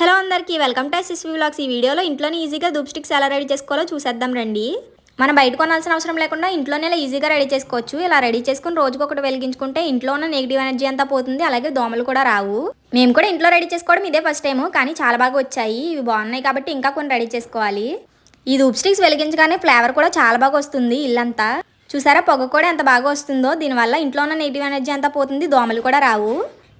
Hello అందరికీ welcome to SSV vlogs. ఈ వీడియోలో ఇంట్లోనే ఈజీగా దూప్ స్టిక్స్ ఎలా రెడీ చేసుకోవాలో చూసేద్దాం రండి. మనం బయట కొనాల్సిన అవసరం లేకుండా ఇంట్లోనే ఇలా ఈజీగా రెడీ చేసుకోవచ్చు. ఇలా రెడీ చేసుకుని రోజుకొకటి వెలిగించుకుంటే ఇంట్లో ఉన్న నెగిటివ్ ఎనర్జీ అంతా పోతుంది అలాగే దోమలు కూడా రావు. మేము కూడా ఇంట్లో రెడీ చేసుకోవడం ఇదే ఫస్ట్ టైం కానీ చాలా బాగా వచ్చాయి. ఇవి బాగున్నాయి కాబట్టి ఇంకా కొన్ని రెడీ చేసుకోవాలి. ఈ దూప్ స్టిక్స్ వెలిగించగానే ఫ్లేవర్ కూడా చాలా బాగా వస్తుంది ఇల్లంతా. చూసారా పొగ కూడా ఎంత బాగా వస్తుందో. దీనివల్ల ఇంట్లో ఉన్న నెగిటివ్ ఎనర్జీ అంతా పోతుంది దోమలు కూడా రావు.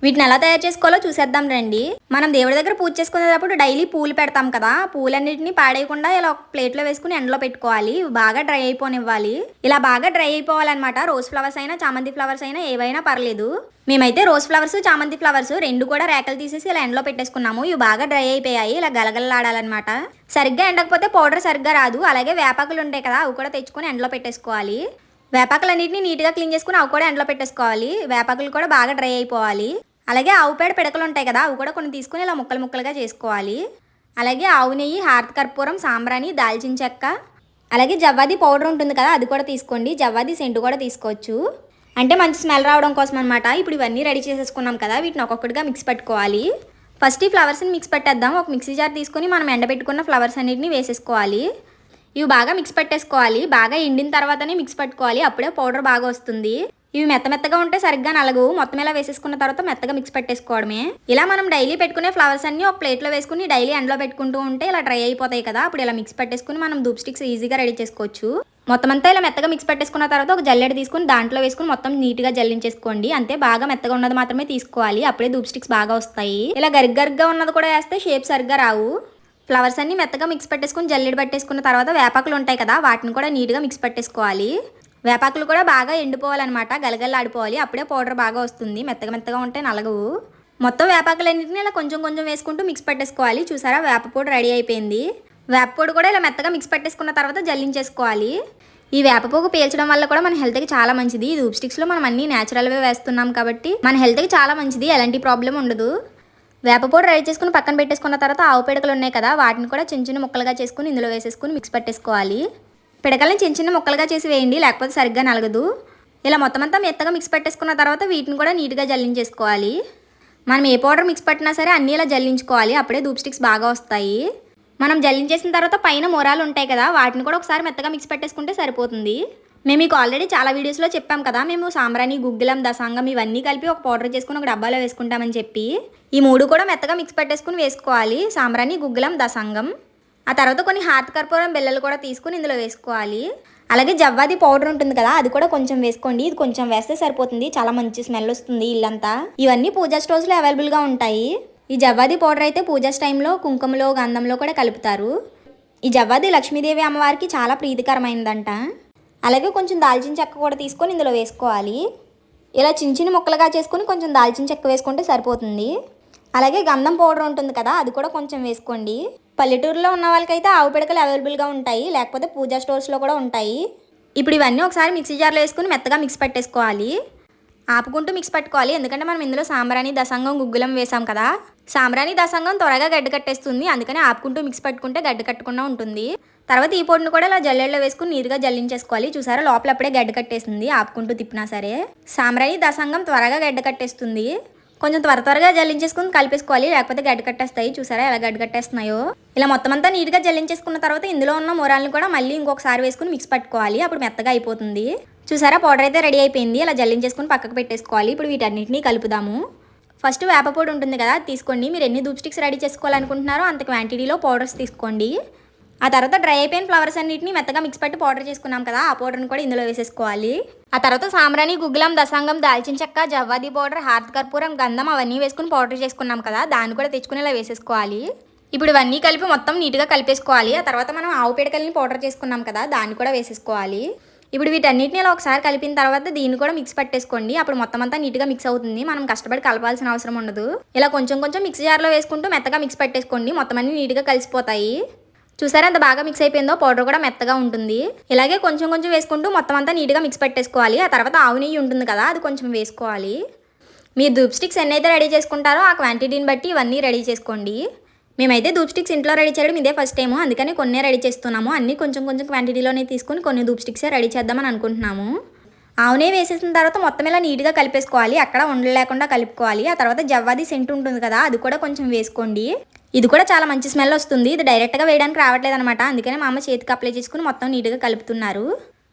వీటిని ఎలా తయారు చేసుకోవాలో చూసేద్దాం రండి. మనం దేవుడి దగ్గర పూజ చేసుకునేటప్పుడు డైలీ పూలు పెడతాం కదా. పూలన్నింటినీ పూలన్నిటిని పాడేయకుండా ఇలా ఒక ప్లేట్లో వేసుకుని ఎండలో పెట్టుకోవాలి. ఇవి బాగా డ్రై అయిపోనివ్వాలి. ఇలా బాగా డ్రై అయిపోవాలన్నమాట. రోజ్ ఫ్లవర్స్ అయినా చామంతి ఫ్లవర్స్ అయినా ఏవైనా పర్లేదు. మేమైతే రోజ్ ఫ్లవర్స్ చామంతి ఫ్లవర్స్ రెండు కూడా రేకలు తీసేసి ఇలా ఎండలో పెట్టేసుకున్నాము. ఇవి బాగా డ్రై అయిపోయాయి. ఇలా గలగలలాడాలన్నమాట. సరిగ్గా ఎండకపోతే పౌడర్ సరిగ్గా రాదు. అలాగే వేపాకులు ఉంటాయి కదా అవి కూడా తెచ్చుకొని ఎండలో పెట్టేసుకోవాలి. వేపాకులన్నింటినీ నీట్గా క్లీన్ చేసుకుని అవి కూడా ఎండలో పెట్టేసుకోవాలి. వేపాకులు కూడా బాగా డ్రై అయిపోవాలి. అలాగే ఆవు పేడ పిడకలు ఉంటాయి కదా అవి కూడా కొన్ని తీసుకుని ఇలా ముక్కలు ముక్కలుగా చేసుకోవాలి. అలాగే ఆవు నెయ్యి హారత కర్పూరం సాంబ్రాణి దాల్చిన చెక్క అలాగే జవ్వాది పౌడర్ ఉంటుంది కదా అది కూడా తీసుకోండి. జవ్వాది సెంటు కూడా తీసుకోవచ్చు. అంటే మంచి స్మెల్ రావడం కోసం అనమాట ఇప్పుడు ఇవన్నీ రెడీ చేసేసుకున్నాం కదా వీటిని ఒక్కొక్కటిగా మిక్స్ పెట్టుకోవాలి. ఫస్ట్ ఈ ఫ్లవర్స్ని మిక్స్ పెట్టేద్దాం. ఒక మిక్సీ జార్ తీసుకొని మనం ఎండబెట్టుకున్న ఫ్లవర్స్ అన్నిటిని వేసేసుకోవాలి. ఇవి బాగా మిక్స్ పెట్టేసుకోవాలి. బాగా ఎండిన తర్వాతనే మిక్స్ పెట్టుకోవాలి. అప్పుడే పౌడర్ బాగా వస్తుంది. ఇవి మెత్త మెత్తగా ఉంటే సరిగ్గా నలగవు మొత్తం ఇలా వేసేసుకున్న తర్వాత మెత్తగా మిక్స్ పెట్టేసుకోవడమే. ఇలా మనం డైలీ పెట్టుకునే ఫ్లవర్స్ అన్ని ఒక ప్లేట్లో వేసుకుని డైలీ ఎండలో పెట్టుకుంటూ ఉంటే ఇలా డ్రై అయిపోతాయి కదా. అప్పుడు ఇలా మిక్స్ పెట్టేసుకుని మనం ధూప్ స్టిక్స్ ఈజీగా రెడీ చేసుకోవచ్చు. మొత్తం అంతా ఇలా మెత్తగా మిక్స్ పెట్టేసుకున్న తర్వాత ఒక జల్లెడ తీసుకుని దాంట్లో వేసుకుని మొత్తం నీట్గా జల్లించేసుకోండి. అంతే బాగా మెత్తగా ఉన్నది మాత్రమే తీసుకోవాలి. అప్పుడే దూప్ స్టిక్స్ బాగా వస్తాయి. ఇలా గరిగ్గరిగ్గా ఉన్నది కూడా వేస్తే షేప్ సరిగ్గా రావు. ఫ్లవర్స్ అన్ని మెత్తగా మిక్స్ పెట్టేసుకుని జల్లెడ పట్టేసుకున్న తర్వాత వేపాకులు ఉంటాయి కదా వాటిని కూడా నీట్గా మిక్స్ పెట్టేసుకోవాలి. వేపాకులు కూడా బాగా ఎండిపోవాలన్నమాట. గలగల్లాడిపోవాలి. అప్పుడే పౌడర్ బాగా వస్తుంది. మెత్తగా మెత్తగా ఉంటే నలగవు. మొత్తం వేపాకులన్నింటినీ ఇలా కొంచెం కొంచెం వేసుకుంటూ మిక్స్ పెట్టేసుకోవాలి. చూసారా? వేప పొడి రెడీ అయిపోయింది. వేప పొడి కూడా ఇలా మెత్తగా మిక్స్ పెట్టేసుకున్న తర్వాత జల్లించేసుకోవాలి. ఈ వేపపోగు పీల్చడం వల్ల కూడా మన హెల్త్కి చాలా మంచిది. ఈ ధూప్ స్టిక్స్లో మనం అన్ని న్యాచురల్వే వేస్తున్నాం కాబట్టి మన హెల్త్కి చాలా మంచిది. ఎలాంటి ప్రాబ్లం ఉండదు. వేప పొడి రెడీ చేసుకుని పక్కన పెట్టేసుకున్న తర్వాత ఆవు పేడకలు ఉన్నాయి కదా వాటిని కూడా చిన్న చిన్న ముక్కలుగా చేసుకుని ఇందులో వేసేసుకుని మిక్స్ పెట్టేసుకోవాలి. పిడకల్ని చిన్న చిన్న ముక్కలుగా చేసి వేయండి లేకపోతే సరిగ్గా నలగదు. ఇలా మొత్తం అంతా మెత్తగా మిక్స్ పెట్టేసుకున్న తర్వాత వీటిని కూడా నీట్గా జల్లించేసుకోవాలి. మనం ఏ పౌడర్ మిక్స్ పట్టినా సరే అన్నీ ఇలా జల్లించుకోవాలి అప్పుడే దూప్ స్టిక్స్ బాగా వస్తాయి. మనం జల్లించేసిన తర్వాత పైన మొరాలు ఉంటాయి కదా వాటిని కూడా ఒకసారి మెత్తగా మిక్స్ పెట్టేసుకుంటే సరిపోతుంది. మేము మీకు ఆల్రెడీ చాలా వీడియోస్లో చెప్పాం కదా మేము సాంబ్రాణి గుగ్గిలం దసాంగం ఇవన్నీ కలిపి ఒక పౌడర్ చేసుకుని ఒక డబ్బాలో వేసుకుంటామని చెప్పి. ఈ మూడు కూడా మెత్తగా మిక్స్ పెట్టేసుకుని వేసుకోవాలి సాంబ్రాణి గుగ్గిలం దసాంగం. ఆ తర్వాత కొన్ని హాత్ కర్పూరం బెల్లలు కూడా తీసుకుని ఇందులో వేసుకోవాలి. అలాగే జవ్వాది పౌడర్ ఉంటుంది కదా అది కూడా కొంచెం వేసుకోండి. ఇది కొంచెం వేస్తే సరిపోతుంది. చాలా మంచి స్మెల్ వస్తుంది ఇల్లంతా. ఇవన్నీ పూజా స్టోర్స్లో అవైలబుల్గా ఉంటాయి. ఈ జవ్వాది పౌడర్ అయితే పూజా టైంలో కుంకుమలో గంధంలో కూడా కలుపుతారు. ఈ జవ్వాది లక్ష్మీదేవి అమ్మవారికి చాలా ప్రీతికరమైనదంట. అలాగే కొంచెం దాల్చిన చెక్క కూడా తీసుకొని ఇందులో వేసుకోవాలి. ఇలా చిన్న చిన్న ముక్కలుగా చేసుకొని కొంచెం దాల్చిన చెక్క వేసుకుంటే సరిపోతుంది. అలాగే గంధం పౌడర్ ఉంటుంది కదా అది కూడా కొంచెం వేసుకోండి. పల్లెటూరులో ఉన్న వాళ్ళకైతే ఆవు పిడకలు అవైలబుల్గా ఉంటాయి లేకపోతే పూజా స్టోర్స్లో కూడా ఉంటాయి. ఇప్పుడు ఇవన్నీ ఒకసారి మిక్సీ జార్లో వేసుకుని మెత్తగా మిక్స్ పెట్టేసుకోవాలి. ఆపుకుంటూ మిక్స్ పట్టుకోవాలి. ఎందుకంటే మనం ఇందులో సాంబ్రాణి దసంగం గుగ్గులం వేసాం కదా. సాంబ్రాణి దసంగం త్వరగా గడ్డ కట్టేస్తుంది. అందుకని ఆపుకుంటూ మిక్స్ పట్టుకుంటే గడ్డ కట్టకుండా ఉంటుంది. తర్వాత ఈ పొడిని కూడా ఇలా జల్లెడలో వేసుకుని నీరుగా జల్లించేసుకోవాలి. చూసారా? లోపల అప్పుడే గడ్డ కట్టేస్తుంది ఆపుకుంటూ తిప్పినా సరే. సాంబ్రాణి దసంగం త్వరగా గడ్డ కట్టేస్తుంది. కొంచెం త్వర త్వరగా జల్లించేసుకుని కలిపేసుకోవాలి. లేకపోతే గడ్డ కట్టేస్తాయి. చూసారా ఎలా గడ్డ కట్టేస్తున్నాయో? ఇలా మొత్తం అంతా నీట్గా జల్లించేసుకున్న తర్వాత ఇందులో ఉన్న మొరాలను కూడా మళ్ళీ ఇంకొకసారి వేసుకుని మిక్స్ పట్టుకోవాలి. అప్పుడు మెత్తగా అయిపోతుంది. చూసారా? పౌడర్ అయితే రెడీ అయిపోయింది. ఇలా జల్లించేసుకుని పక్కకు పెట్టేసుకోవాలి. ఇప్పుడు వీటన్నిటిని కలుపుదాము. ఫస్ట్ వేప పొడి ఉంటుంది కదా తీసుకోండి. మీరు ఎన్ని దూప్ స్టిక్స్ రెడీ చేసుకోవాలనుకుంటున్నారో అంత క్వాంటిటీలో పౌడర్స్ తీసుకోండి. ఆ తర్వాత డ్రై అయిపోయిన ఫ్లవర్స్ అన్నిటిని మెత్తగా మిక్స్ పెట్టి పౌడర్ చేసుకున్నాం కదా ఆ పౌడర్ని కూడా ఇందులో వేసేసుకోవాలి. ఆ తర్వాత సాంబ్రాణి గుగ్గులం దసాంగం దాల్చిన చెక్క జవ్వాది పౌడర్ హార్త్ కర్పూరం గంధం అవన్నీ వేసుకుని పౌడర్ చేసుకున్నాం కదా దాన్ని కూడా తెచ్చుకుని ఇలా వేసేసుకోవాలి. ఇప్పుడు ఇవన్నీ కలిపి మొత్తం నీట్గా కలిపేసుకోవాలి. ఆ తర్వాత మనం ఆవు పిడకల్ని పౌడర్ చేసుకున్నాం కదా దాన్ని కూడా వేసేసుకోవాలి. ఇప్పుడు వీటన్నిటిని ఇలా ఒకసారి కలిపిన తర్వాత దీన్ని కూడా మిక్స్ పట్టేసుకోండి. అప్పుడు మొత్తం అంతా నీట్గా మిక్స్ అవుతుంది. మనం కష్టపడి కలపాల్సిన అవసరం ఉండదు. ఇలా కొంచెం కొంచెం మిక్స్ జార్లో వేసుకుంటూ మెత్తగా మిక్స్ పెట్టేసుకోండి. మొత్తం అన్ని నీట్గా కలిసిపోతాయి. చూసారా ఎంత బాగా మిక్స్ అయిపోయిందో? పౌడర్ కూడా మెత్తగా ఉంటుంది. ఇలాగే కొంచెం కొంచెం వేసుకుంటూ మొత్తం అంతా నీట్గా మిక్స్ పెట్టేసుకోవాలి. ఆ తర్వాత ఆవు నెయ్యి ఉంటుంది కదా అది కొంచెం వేసుకోవాలి. మీరు దూప్ స్టిక్స్ ఎన్నైతే రెడీ చేసుకుంటారో ఆ క్వాంటిటీని బట్టి ఇవన్నీ రెడీ చేసుకోండి. మేమైతే దూప్ స్టిక్స్ ఇంట్లో రెడీ చేయడం ఇదే ఫస్ట్ టైము అందుకని కొన్నే రెడీ చేస్తున్నాము. అన్నీ కొంచెం కొంచెం క్వాంటిటీలోనే తీసుకొని కొన్ని దూప్ స్టిక్సే రెడీ చేద్దామని అనుకుంటున్నాము. ఆవునే వేసేసిన తర్వాత మొత్తం ఇలా నీట్గా కలిపేసుకోవాలి. అక్కడ ఉండలేకుండా కలుపుకోవాలి. ఆ తర్వాత జవ్వాది సెంట్ ఉంటుంది కదా అది కూడా కొంచెం వేసుకోండి. ఇది కూడా చాలా మంచి స్మెల్ వస్తుంది. ఇది డైరెక్ట్గా వేయడానికి రావట్లేదు అనమాట అందుకనే మా అమ్మ చేతికి అప్లై చేసుకుని మొత్తం నీట్గా కలుపుతున్నారు.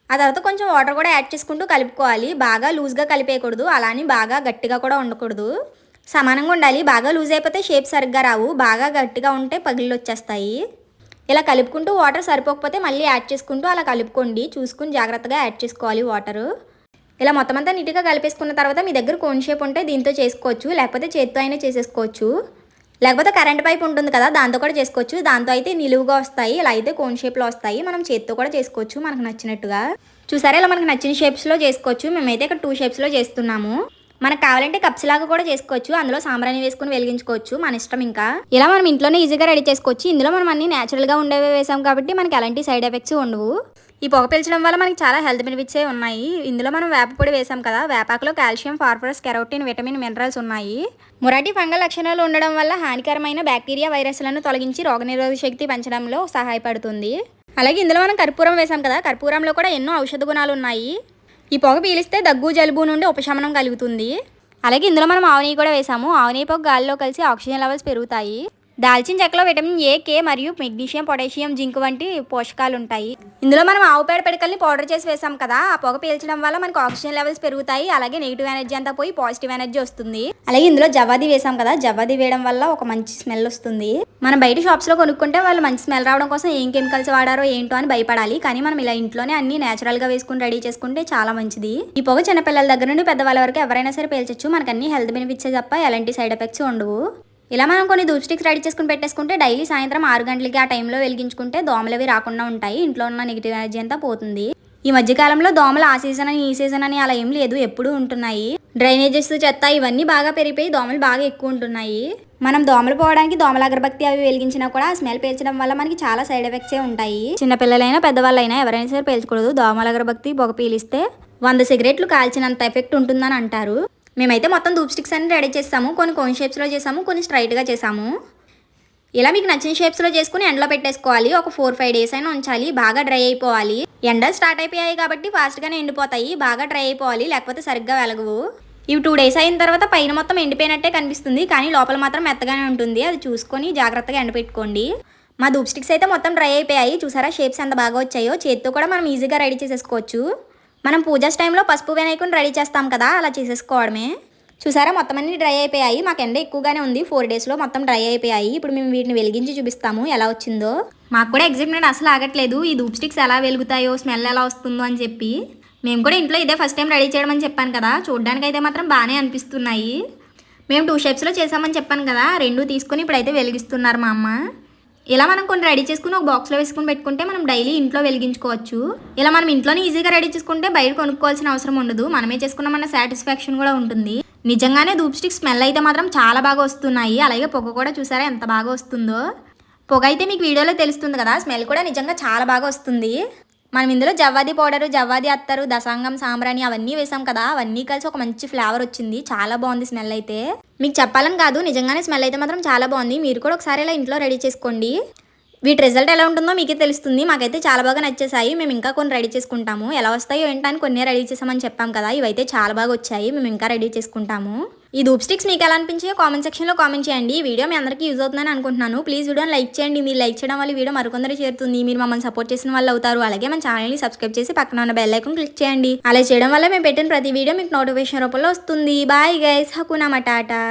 ఆ తర్వాత కొంచెం వాటర్ కూడా యాడ్ చేసుకుంటూ కలుపుకోవాలి. బాగా లూజ్గా కలిపేయకూడదు. అలానే బాగా గట్టిగా కూడా ఉండకూడదు. సమానంగా ఉండాలి. బాగా లూజ్ అయిపోతే షేప్ సరిగ్గా రావు. బాగా గట్టిగా ఉంటే పగిళ్ళు వచ్చేస్తాయి. ఇలా కలుపుకుంటూ వాటర్ సరిపోకపోతే మళ్ళీ యాడ్ చేసుకుంటూ అలా కలుపుకోండి. చూసుకుని జాగ్రత్తగా యాడ్ చేసుకోవాలి వాటరు ఇలా మొత్తం అంతా నీట్గా కలిపేసుకున్న తర్వాత మీ దగ్గర కోన్ షేప్ ఉంటే దీంతో చేసుకోవచ్చు. లేకపోతే చేత్తో అయినా చేసేసుకోవచ్చు. లేకపోతే కరెంట్ పైప్ ఉంటుంది కదా దాంతో కూడా చేసుకోవచ్చు. దాంతో అయితే నిలువుగా వస్తాయి ఇలా అయితే కోన్ షేప్లో వస్తాయి. మనం చేత్తో కూడా చేసుకోవచ్చు మనకు నచ్చినట్టుగా. చూసారా ఇలా మనకు నచ్చిన షేప్స్లో చేసుకోవచ్చు. మేమైతే ఇక్కడ టూ షేప్స్లో చేస్తున్నాము. మనకు కావాలంటే కప్స్ లాగా కూడా చేసుకోవచ్చు. అందులో సాంబ్రాన్ని వేసుకుని వెలిగించుకోవచ్చు మన ఇష్టం ఇంకా. ఇలా మనం ఇంట్లోనే ఈజీగా రెడీ చేసుకోవచ్చు. ఇందులో మనం అన్ని న్యాచురల్గా ఉండేవి వేసాం కాబట్టి మనకి ఎలాంటి సైడ్ ఎఫెక్ట్స్ ఉండవు. ఈ పొగ పీల్చడం వల్ల మనకి చాలా హెల్త్ బెనిఫిట్సే ఉన్నాయి. ఇందులో మనం వేప పొడి వేసాం కదా వేపాకులో calcium phosphorus carotene vitamin minerals ఉన్నాయి. మురాటి ఫంగల్ లక్షణాలు ఉండడం వల్ల హానికరమైన బ్యాక్టీరియా వైరస్లను తొలగించి రోగనిరోధక శక్తి పెంచడంలో సహాయపడుతుంది. అలాగే ఇందులో మనం కర్పూరం వేసాం కదా కర్పూరంలో కూడా ఎన్నో ఔషధ గుణాలు ఉన్నాయి. ఈ పొగ పీలిస్తే దగ్గు జలుబు నుండి ఉపశమనం కలుగుతుంది. అలాగే ఇందులో మనం ఆవు కూడా వేసాము. ఆవు పొగ గాలిలో కలిసి ఆక్సిజన్ లెవెల్స్ పెరుగుతాయి. దాల్చిన చెక్కలో విటమిన్ ఏ కే మరియు మెగ్నీషియం పొటాషియం జింక్ వంటి పోషకాలు ఉంటాయి ఇందులో మనం ఆవు పేడ పిడకల్ని పౌడర్ చేసి వేసాం కదా ఆ పొగ పీల్చడం వల్ల మనకు ఆక్సిజన్ లెవెల్స్ పెరుగుతాయి అలాగే నెగిటివ్ ఎనర్జీ అంతా పోయి పాజిటివ్ ఎనర్జీ వస్తుంది. అలాగే ఇందులో జవాది వేసాం కదా జవాది వేయడం వల్ల ఒక మంచి స్మెల్ వస్తుంది. మనం బయట షాప్స్లో కొనుక్కుంటే వాళ్ళు మంచి స్మెల్ రావడం కోసం ఏం కెమికల్స్ వాడారో ఏంటో అని భయపడాలి కానీ మనం ఇలా ఇంట్లోనే అన్ని నేచురల్గా వేసుకుని రెడీ చేసుకుంటే చాలా మంచిది. ఈ పొగ చిన్నపిల్లల దగ్గర నుండి పెద్దవాళ్ళ వరకు ఎవరైనా సరే పీల్చచ్చు మనకు అన్ని హెల్త్ బెనిఫిట్స్ తప్ప ఎలాంటి సైడ్ ఎఫెక్ట్స్ ఉండవు. ఇలా మనం కొన్ని ధూప్ స్టిక్స్ రెడీ చేసుకుని పెట్టేసుకుంటే డైలీ సాయంత్రం ఆరు గంటలకి ఆ టైంలో వెలిగించుకుంటే దోమలు అవి రాకుండా ఉంటాయి. ఇంట్లో ఉన్న నెగిటివ్ ఎనర్జీ అంతా పోతుంది. ఈ మధ్యకాలంలో దోమలు ఆ సీజన్ అని ఈ సీజన్ అని అలా ఏం లేదు ఎప్పుడూ ఉంటున్నాయి. డ్రైనేజెస్ చెత్త ఇవన్నీ బాగా పెరిగిపోయి దోమలు బాగా ఎక్కువ ఉంటున్నాయి. మనం దోమలు పోవడానికి దోమల అగరబత్తి అవి వెలిగించినా కూడా స్మెల్ పీల్చడం వల్ల మనకి చాలా సైడ్ ఎఫెక్ట్సే ఉంటాయి. చిన్నపిల్లలైనా పెద్దవాళ్ళైనా ఎవరైనా సరే పీల్చకూడదు. దోమల అగరబత్తి పొగ పీలిస్తే వంద సిగరెట్లు కాల్చినంత ఎఫెక్ట్ ఉంటుందని అంటారు. మేమైతే మొత్తం ధూప్ స్టిక్స్ అన్ని రెడీ చేస్తాము. కొన్ని కోన్ షేప్స్లో చేసాము కొన్ని స్ట్రైట్గా చేసాము. ఇలా మీకు నచ్చిన షేప్స్లో చేసుకుని ఎండలో పెట్టేసుకోవాలి. ఒక ఫోర్ ఫైవ్ డేస్ అయినా ఉంచాలి. బాగా డ్రై అయిపోవాలి. ఎండలు స్టార్ట్ అయిపోయాయి కాబట్టి ఫాస్ట్గానే ఎండిపోతాయి. బాగా డ్రై అయిపోవాలి. లేకపోతే సరిగ్గా వెలగవు. ఇవి టూ డేస్ అయిన తర్వాత పైన మొత్తం ఎండిపోయినట్టే కనిపిస్తుంది. కానీ లోపల మాత్రం మెత్తగానే ఉంటుంది. అది చూసుకొని జాగ్రత్తగా ఎండపెట్టుకోండి మా ధూప్ స్టిక్స్ అయితే మొత్తం డ్రై అయిపోయాయి. చూసారా? షేప్స్ ఎంత బాగా వచ్చాయో? చేతితో కూడా మనం ఈజీగా రెడీ చేసేసుకోవచ్చు. మనం పూజాస్ టైంలో పసుపు వినాయకుని రెడీ చేస్తాం కదా అలా చేసేసుకోవడమే. చూసారా మొత్తం అన్ని డ్రై అయిపోయాయి. మాకు ఎండ ఎక్కువగానే ఉంది. ఫోర్ డేస్లో మొత్తం డ్రై అయిపోయాయి. ఇప్పుడు మేము వీటిని వెలిగించి చూపిస్తాము ఎలా వచ్చిందో. మాకు కూడా ఎగ్జైట్మెంట్ అసలు ఆగట్లేదు. ఈ ధూప్ స్టిక్స్ ఎలా వెలుగుతాయో స్మెల్ ఎలా వస్తుందో అని చెప్పి. మేము కూడా ఇంట్లో ఇదే ఫస్ట్ టైం రెడీ చేయడం అని చెప్పాను కదా. చూడడానికైతే మాత్రం బాగానే అనిపిస్తున్నాయి. మేము టూ షేప్స్లో చేసామని చెప్పాను కదా. రెండు తీసుకొని ఇప్పుడైతే వెలిగిస్తున్నారు మా అమ్మ. ఇలా మనం కొన్ని రెడీ చేసుకుని ఒక బాక్స్లో వేసుకుని పెట్టుకుంటే మనం డైలీ ఇంట్లో వెలిగించుకోవచ్చు. ఇలా మనం ఇంట్లోనే ఈజీగా రెడీ చేసుకుంటే బయట కొనుక్కోవాల్సిన అవసరం ఉండదు. మనమే చేసుకున్నామన్న సాటిస్ఫాక్షన్ కూడా ఉంటుంది. నిజంగానే ధూప్ స్టిక్ స్మెల్ అయితే మాత్రం చాలా బాగా వస్తున్నాయి. అలాగే పొగ కూడా చూసారా ఎంత బాగా వస్తుందో? పొగ అయితే మీకు వీడియోలో తెలుస్తుంది కదా స్మెల్ కూడా నిజంగా చాలా బాగా వస్తుంది. మనం ఇందులో జవ్వాది పౌడర్ జవ్వాది అత్తరు దసాంగం సాంబ్రాణి అవన్నీ వేసాం కదా. అవన్నీ కలిసి ఒక మంచి ఫ్లేవర్ వచ్చింది. చాలా బాగుంది స్మెల్ అయితే. మీకు చెప్పాలని కాదు నిజంగానే స్మెల్ అయితే మాత్రం చాలా బాగుంది. మీరు కూడా ఒకసారి ఇలా ఇంట్లో రెడీ చేసుకోండి. వీటి రిజల్ట్ ఎలా ఉంటుందో మీకే తెలుస్తుంది. మాకైతే చాలా బాగా నచ్చేసాయి. మేము ఇంకా కొన్ని రెడీ చేసుకుంటాము. ఎలా వస్తాయో ఏంటని కొన్ని రెడీ చేసామని చెప్పాం కదా. ఇవైతే చాలా బాగా వచ్చాయి. మేము ఇంకా రెడీ చేసుకుంటాము. ఈ ధూప్ స్టిక్స్ మీకు ఎలా అనిపించాయో కామెంట్ సెక్షన్లో కామెంట్ చేయండి. ఈ వీడియో మీ అందరికీ యూజ్ అవుతుందని అనుకుంటున్నాను. ప్లీజ్ వీడియోని లైక్ చేయండి. మీరు లైక్ చేయడం వల్ల వీడియో మరికొందరు చేరుతుంది. మీరు మమ్మల్ని సపోర్ట్ చేసిన వాళ్ళు అవుతారు. అలాగే మన ఛానల్ని సబ్స్క్రైబ్ చేసి పక్కన ఉన్న బెల్ ఐకన్ క్లిక్ చేయండి. అలా చేయడం వల్ల మేము పెట్టిన ప్రతి వీడియో మీకు నోటిఫికేషన్ రూపంలో వస్తుంది. Bye guys హకునా matata